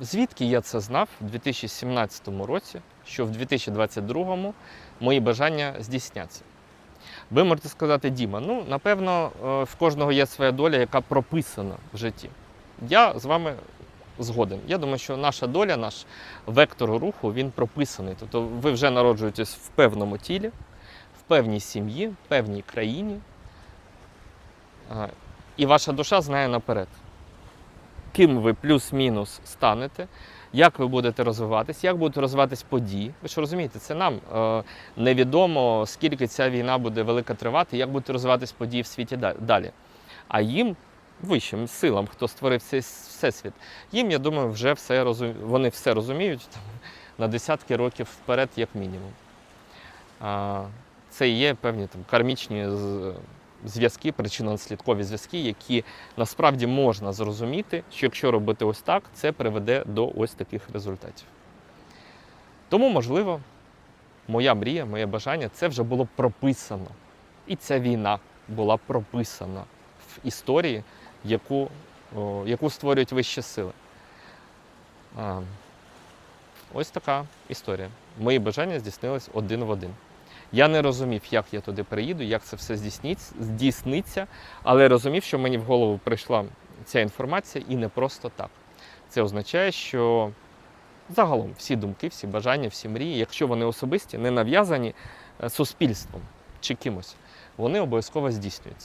Звідки я це знав у 2017 році, що в 2022 мої бажання здійсняться? Ви можете сказати, Діма, ну напевно, е, в кожного є своя доля, яка прописана в житті. Я з вами згоден. Я думаю, що наша доля, наш вектор руху, він прописаний. Тобто ви вже народжуєтесь в певному тілі, в певній сім'ї, в певній країні. І ваша душа знає наперед, ким ви плюс-мінус станете, як ви будете розвиватись, як будуть розвиватись події. Ви ж розумієте, це нам е, невідомо, скільки ця війна буде велика тривати, як будуть розвиватись події в світі далі. А їм, вищим силам, хто створив цей всесвіт, їм, я думаю, вже все розум... вони все розуміють там, на десятки років вперед, як мінімум. Це і є певні там, кармічні зв'язки, причинно-наслідкові зв'язки, які насправді можна зрозуміти, що якщо робити ось так, це приведе до ось таких результатів. Тому, можливо, моя мрія, моє бажання це вже було прописано. І ця війна була прописана в історії, яку, о, яку створюють вищі сили. А, ось така історія. Мої бажання здійснились один в один. Я не розумів, як я туди приїду, як це все здійсниться, але розумів, що мені в голову прийшла ця інформація і не просто так. Це означає, що загалом всі думки, всі бажання, всі мрії, якщо вони особисті, не нав'язані е, суспільством чи кимось, вони обов'язково здійснюються.